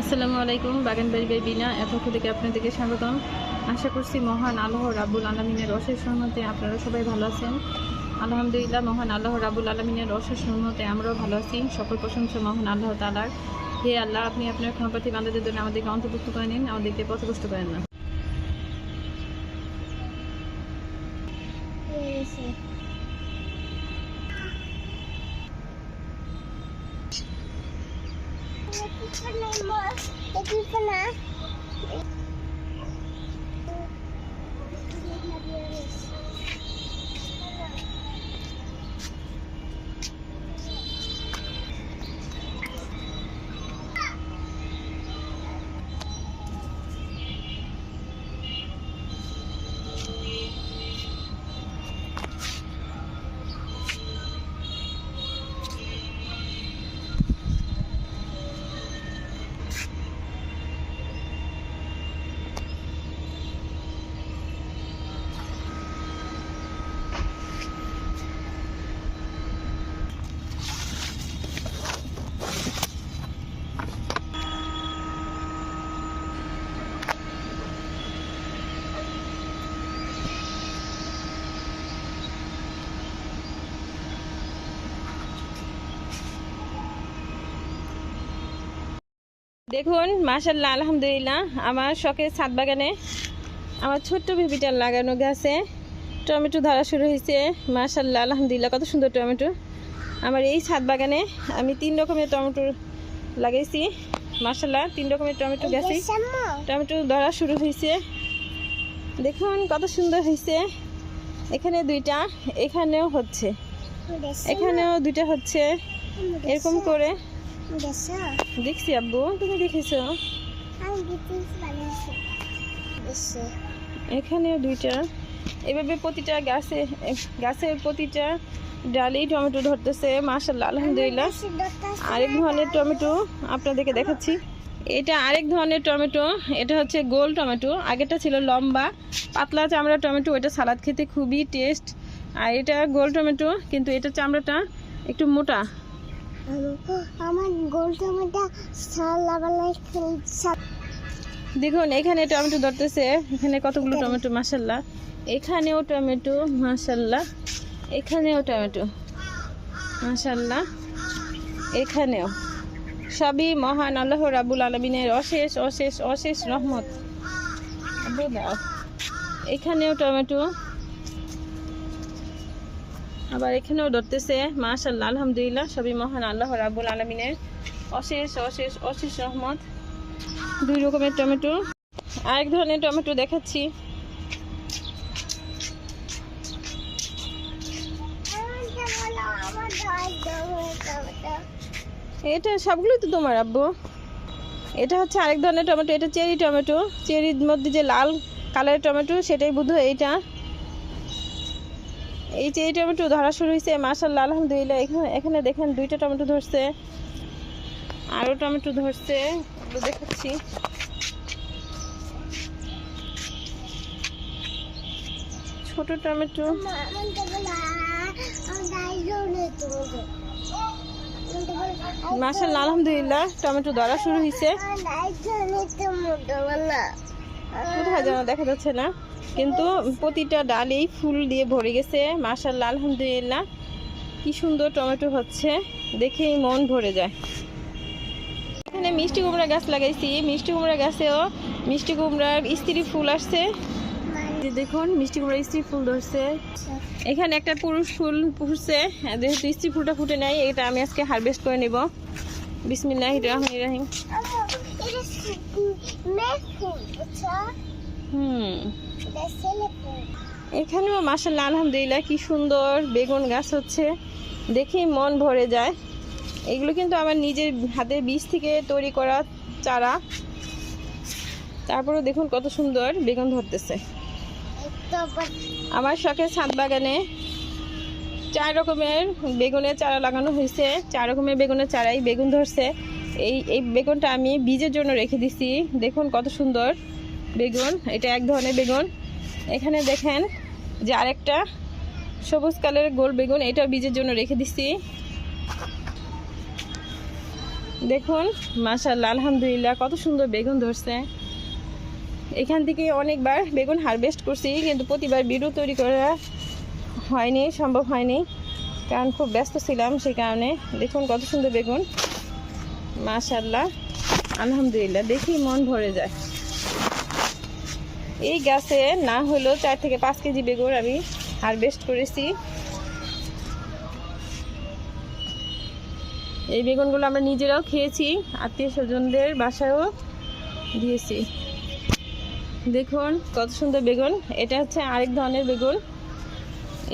আসসালামু আলাইকুম, বাগান বাড়ি বাই বিনা। এত থেকে আপনাদেরকে স্বাগতম। আশা করছি মহান আল্লাহ রাবুল আলমিনের অশেষ সহমতে আপনারা সবাই ভালো আছেন। আলহামদুলিল্লাহ, মহান আল্লাহ রাবুল আলমিনের অশেষ সহমতে আমরাও ভালো আছি। সকল প্রশংসা মহান আল্লাহ তালার হে আল্লাহ, আপনি আপনার ক্ষমতাতি বান্ধবদের জন্য আমাদেরকে অন্তর্ভুক্ত করে নিন, আমাদেরকে পথগ্রস্ত করেন না। Thank you for It's দেখুন মাশাল্লাহ আলহামদুলিল্লাহ। আমার শখের ছাদ বাগানে আমার ছোট্ট বেবিটার লাগানো গাছে টমেটো ধরা শুরু হয়েছে। মাশাল্লাহ আলহামদুলিল্লাহ কত সুন্দর টমেটো। আমার এই ছাদ বাগানে আমি তিন রকমের টমেটো লাগাইছি। মাশাল্লাহ তিন রকমের টমেটো গাছে টমেটো ধরা শুরু হয়েছে। দেখুন কত সুন্দর হয়েছে। এখানে দুইটা এখানেও হচ্ছে। এখানেও দুইটা হচ্ছে। এরকম করে দেখছি? আব্বু তুমি দেখেছ? এখানে দুইটা। এভাবে প্রতিটা গাছে গাছের প্রতিটা ডালেই টমেটো ধরতেছে মাশাল্লাহ আলহামদুলিল্লাহ। আরেক ধরনের টমেটো আপনাদেরকে দেখাচ্ছি। এটা আরেক ধরনের টমেটো এটা হচ্ছে গোল টমেটো। আগেরটা ছিল লম্বা পাতলা চামড়া টমেটো এটা সালাদ খেতে খুবই টেস্ট। আর এটা গোল টমেটো কিন্তু এটা চামড়াটা একটু মোটা। আমার গোল টমেটো দেখুন, এখানে টমেটো ধরতেছে। এখানে কতগুলো টমেটো মাসাল্লাহ এখানেও টমেটো মাসাল্লাহ এখানেও টমেটো মাসাল্লাহ এখানেও। সবই মহান আল্লাহ রাবুল আলমিনের অশেষ অশেষ অশেষ রহমত। এখানেও টমেটো আবার এখানেও ধরতেছে মাশাল্লাহ আলহামদুলিল্লাহ, সবই মহান আল্লাহ রাবুল আলমিনের অশেষ অশেষ অশেষ রহমত। দুই রকমের টমেটো, আরেক ধরনের টমেটো দেখাচ্ছি। এটা সবগুলোই তো তোমার আব্বু। এটা হচ্ছে আরেক ধরনের টমেটো, এটা চেরি টমেটো। চেরির মধ্যে যে লাল কালারের টমেটো, সেটাই বুধ এইটা। এই যে এই টমেটো ধরা শুরু হয়েছে মাসাল্লাহ আলহামদুলিল্লাহ, এখানে এখানে দেখেন দুইটা টমেটো ধরছে আরও টমেটো ধরছে দেখাচ্ছি। ছোট টমেটো। মাসাল্লাহ আলহামদুলিল্লাহ, টমেটো ধরা শুরু হয়েছে। কোথায় যেন দেখা যাচ্ছে না। কিন্তু প্রতিটা ডালেই ফুল দিয়ে ভরে গেছে। মাসাল্লাহ আলহামদুলিল্লাহ। কি সুন্দর টমেটো হচ্ছে। দেখেই মন ভরে যায়। এখানে মিষ্টি কুমড়া গাছ লাগাইছি। মিষ্টি কুমড়া গাছেও মিষ্টি কুমড়ার স্ত্রী ফুল আসছে। দেখুন, মিষ্টি কুমড়া স্ত্রী ফুল ধরছে। এখানে একটা পুরুষ ফুল ফুটছে। যেহেতু স্ত্রী ফুলটা ফুটে নাই, এটা আমি আজকে হারভেস্ট করে নেব। বিসমিল্লাহ রহমান রাহিম। হুম। এখানেও মাসাল্লাহ আলহামদুলিল্লাহ কি সুন্দর বেগুন গাছ হচ্ছে। দেখেই মন ভরে যায়। এগুলো কিন্তু আমার নিজের হাতের বীজ থেকে তৈরি করা চারা। তারপরে দেখুন কত সুন্দর বেগুন ধরতেছে। আমার শখের ছাদ বাগানে চার রকমের বেগুনের চারা লাগানো হয়েছে। চার রকমের বেগুনের চারাই বেগুন ধরছে। এই এই বেগুনটা আমি বীজের জন্য রেখে দিছি। দেখুন কত সুন্দর। বেগুন, এটা এক ধরনের বেগুন। এখানে দেখেন যে আরেকটা সবুজ কালারের গোল বেগুন এটা বীজের জন্য রেখে দিছি। দেখুন মাশাল্লাহ আলহামদুলিল্লাহ, কত সুন্দর বেগুন ধরছে। এখান থেকে অনেকবার বেগুন হারভেস্ট করছি, কিন্তু প্রতিবার ভিডিও তৈরি করা হয়নি, সম্ভব হয়নি। কারণ খুব ব্যস্ত ছিলাম সেই কারণে। দেখুন, কত সুন্দর বেগুন। মাশাল্লাহ আলহামদুলিল্লাহ, দেখি মন ভরে যায়। এই গাছে না হলেও চার থেকে পাঁচ কেজি বেগুন আমি হারভেস্ট করেছি। এই বেগুনগুলো আমরা নিজেরাও খেয়েছি, আত্মীয় স্বজনদের বাসায়ও দিয়েছি। দেখুন কত সুন্দর বেগুন। এটা হচ্ছে আরেক ধরনের বেগুন।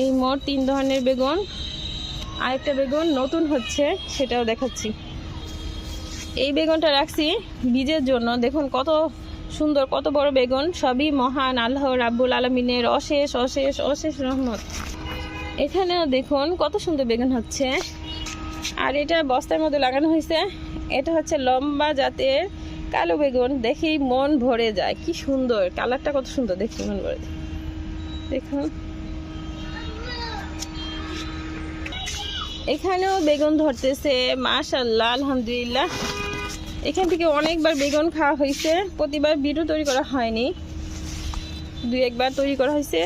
এই মোট তিন ধরনের বেগুন। আরেকটা বেগুন নতুন হচ্ছে, সেটাও দেখাচ্ছি। এই বেগুনটা রাখছি বীজের জন্য। দেখুন কত সুন্দর, কত বড় বেগুন, সবই মহান আল্লাহ রাব্বুল আলমিনের অশেষ অশেষ অশেষ রহমত। এখানেও দেখুন কত সুন্দর বেগুন হচ্ছে। আর এটা বস্তার মধ্যে লাগানো হয়েছে। এটা হচ্ছে লম্বা জাতের কালো বেগুন। দেখেই মন ভরে যায়। কি সুন্দর। কালারটা কত সুন্দর। দেখি, মন ভরে যায়। দেখুন। এখানেও বেগুন ধরতেছে। মাশাল্লাহ আলহামদুলিল্লাহ। এখান থেকে অনেকবার বেগুন খাওয়া হয়েছে। প্রতিবার ভিডিও তৈরি করা হয়নি। দুই একবার তৈরি করা হয়েছে।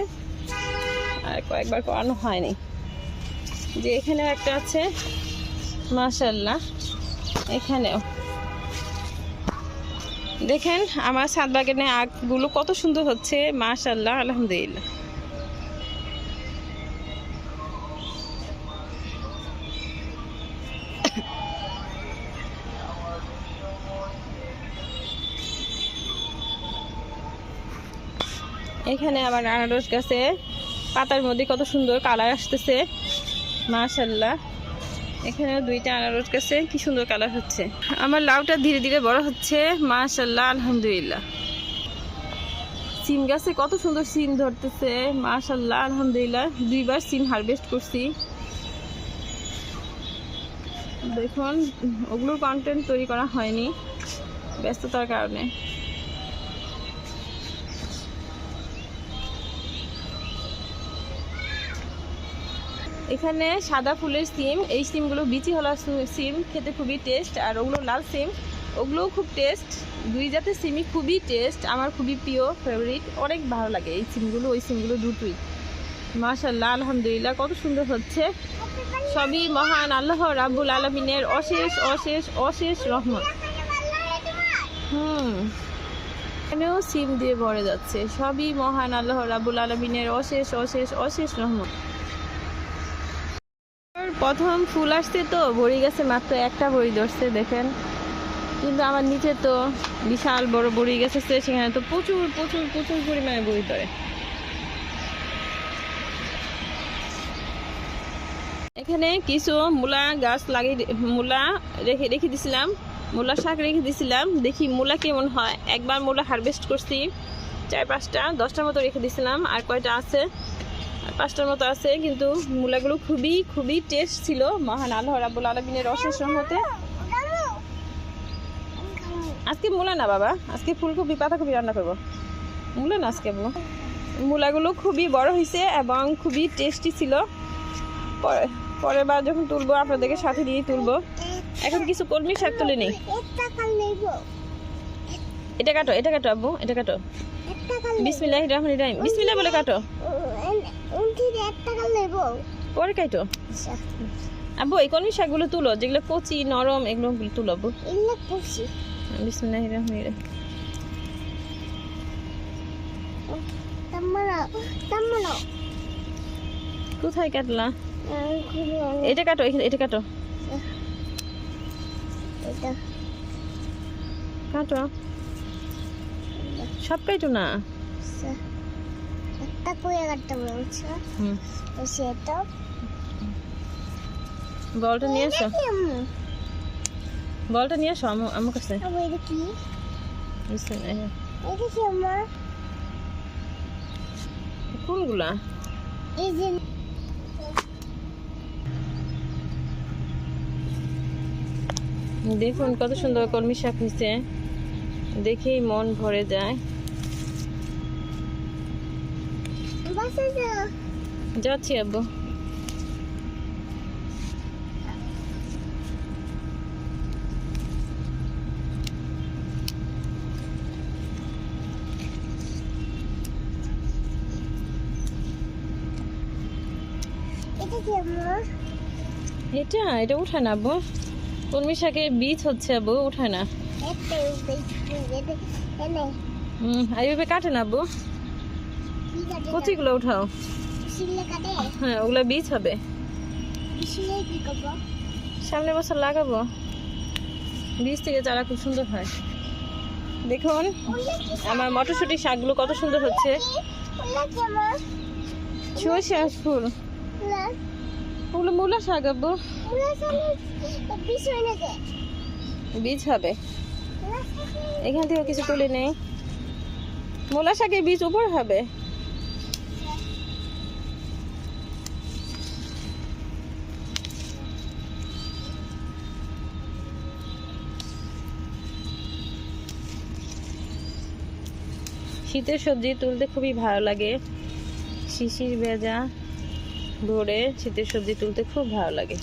আর কয়েকবার করানো হয়নি। যে এখানেও একটা আছে মাশাল্লাহ এখানেও। দেখেন, আমার ছাদ বাগানে আগগুলো কত সুন্দর হচ্ছে মাশাল্লাহ আলহামদুলিল্লাহ। এখানে আমার আনারস গাছে পাতার মধ্যে কত সুন্দর কালার আসতেছে। মাশাল্লাহ এখানে দুইটা আনারস গাছে কি সুন্দর কালার হচ্ছে। আমার লাউটা ধীরে ধীরে বড় হচ্ছে। মাশাল্লাহ আলহামদুলিল্লাহ। সিম গাছে কত সুন্দর সিম ধরতেছে। মাশাল্লাহ আলহামদুলিল্লাহ। দুইবার সিম হারভেস্ট করছি। দেখুন, ওগুলোর কন্টেন্ট তৈরি করা হয়নি ব্যস্ততার কারণে। এখানে সাদা ফুলের সিম, এই সিমগুলো বিচি হলা সিম, খেতে খুবই টেস্ট আর ওগুলো লাল সিম। ওগুলোও খুব টেস্ট দুই জাতের সিমই খুবই টেস্ট আমার খুবই প্রিয় ফেভারিট অনেক ভালো লাগে এই সিমগুলো, ওই সিমগুলো দুটোই। মাশাল্লাহ আলহামদুলিল্লাহ, কত সুন্দর হচ্ছে। সবই মহান আল্লাহ রাব্বুল আলমিনের অশেষ অশেষ অশেষ রহমত। হুম। এখানেও সিম দিয়ে ভরে যাচ্ছে। সবই মহান আল্লাহ রাবুল আলমিনের অশেষ অশেষ অশেষ রহমত। প্রথম ফুল আসছে তো, ভরি গেছে মাত্র একটা বড়ি ধরছে, দেখেন। কিন্তু আমার নিচে তো বিশাল বড় বড়ি গেছে, সেখানে তো প্রচুর প্রচুর প্রচুর পরিমাণে বড়ি ধরে। এখানে কিছু মূলা গাছ লাগিয়ে মূলা রেখে রেখে দিছিলাম, মূলা শাক রেখে দিছিলাম, দেখি মূলা কেমন হয়। একবার মূলা হারভেস্ট করছি, চার পাঁচটা, দশটার মতো রেখে দিছিলাম, আর কয়টা আছে? পাঁচটার মতো আছে, কিন্তু মূলাগুলো খুবই খুবই টেস্ট ছিল। মহান আল্লাহ রাবুল আলমিনের অশেষ রহমতে। আজকে মূলা না, বাবা। আজকে ফুলকপি, পাতাকপি রান্না করব। মূলা না আজকে মূলাগুলো খুবই বড় হয়েছে এবং খুবই টেস্টি ছিল। পরে পরের বার যখন তুলবো, আপনাদেরকে সাথে দিয়ে তুলবো। এখন কিছু কলমি শাক তুলে নেই। এটা কাটো এটা কাটো আব্বু, এটা কাটো। বিসমিল্লাহ রহমান রাহিম। বিসমিল্লাহ বলে কাটো। পরে এই কলমি শাকগুলো তুলো যেগুলো কচি নরম এগুলো তুলো রাহিম। তাম্মারা কোথায় কাটলা? এটা কাটো এটা কাটো। কাটো। সব কাটো না? একটা করে কাটতে বলছে তো বলটা নিয়ে কি বলটা নিয়ে আমু- আমার কাছে এটা আমার কোনগুলা এই দেখুন কত সুন্দর কলমি শাক হয়েছে। দেখেই মন ভরে যায়। যাচ্ছি আব্বু এটা এটা উঠায় না আব্বু কলমি শাকের বীজ হচ্ছে আব্বু উঠায় না হুম আইবে এভাবে কাটে না আব্বু কচিগুলো উঠাও। হ্যাঁ ওগুলো বীজ হবে। সামনে বছর লাগাবো। বীজ থেকে চারা খুব সুন্দর হয়। দেখুন আমার মটরশুঁটি শাকগুলো কত সুন্দর হচ্ছে। সর্ষে ফুল। ওগুলো মূলা শাক আব্বু। বীজ হবে। এখান থেকে কিছু তুলে নেই মূলা শাকের বীজ উপর হবে। শীতের সবজি তুলতে খুবই ভালো লাগে। শিশির ভেজা ভোরে শীতের সবজি তুলতে খুব ভালো লাগে।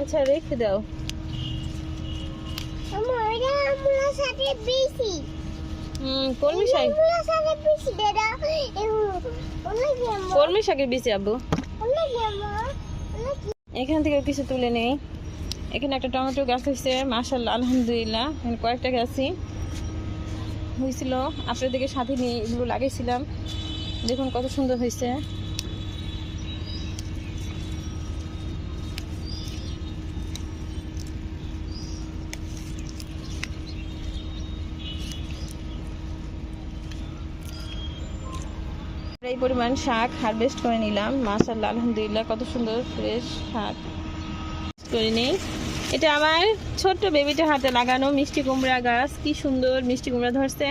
আচ্ছা রেখে দাও। কলমি শাকের আব্বু। এখান থেকে কিছু তুলে নেই। এখানে একটা টমেটো গাছ হয়েছে মাসাল্লাহ আলহামদুলিল্লাহ। এখানে কয়েকটা গাছই হয়েছিল। আপনাদেরকে সাথে নিয়ে এগুলো লাগিয়েছিলাম। দেখুন কত সুন্দর হয়েছে। এই পরিমাণ শাক হারভেস্ট করে নিলাম। মাশাল্লাহ আলহামদুলিল্লাহ, কত সুন্দর ফ্রেশ শাক। করে নিই। এটা আমার ছোট্ট বেবিটা হাতে লাগানো মিষ্টি কুমড়া গাছ। কি সুন্দর মিষ্টি কুমড়া ধরছে।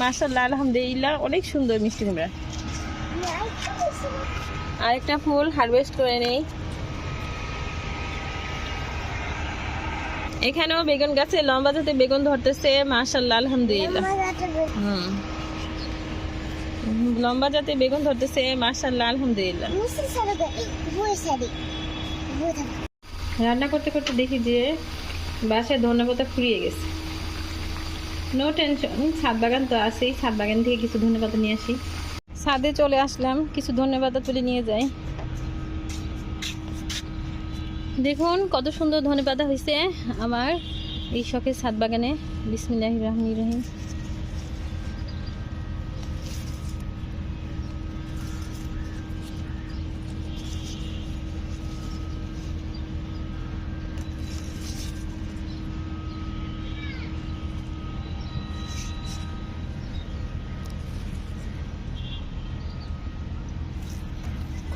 মাশাল্লাহ আলহামদুলিল্লাহ, অনেক সুন্দর মিষ্টি কুমড়া। আরেকটা ফুল হারভেস্ট করে নেই। এখানেও বেগুন গাছে, লম্বা যাতে বেগুন ধরতেছে। মাশাল্লাহ আলহামদুলিল্লাহ। হুম, লম্বা যাতে বেগুন ধরতেছে। মাশাল্লাহ আলহামদুলিল্লাহ। রান্না করতে করতে দেখি যে বাসায় ধনেপাতা ফুরিয়ে গেছে। নো টেনশন ছাদ বাগান তো আছেই, ছাদ বাগান থেকে কিছু ধনেপাতা নিয়ে আসি। ছাদে চলে আসলাম, কিছু ধনেপাতা তুলে নিয়ে যাই। দেখুন, কত সুন্দর ধনেপাতা হয়েছে আমার এই শখের ছাদ বাগানে। বিসমিল্লাহ রহমান রহিম।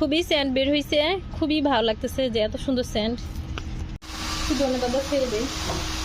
খুবই স্যান্ড বের হয়েছে খুবই ভালো লাগতেছে যে এত সুন্দর স্যান্ড ধন্যবাদ দিই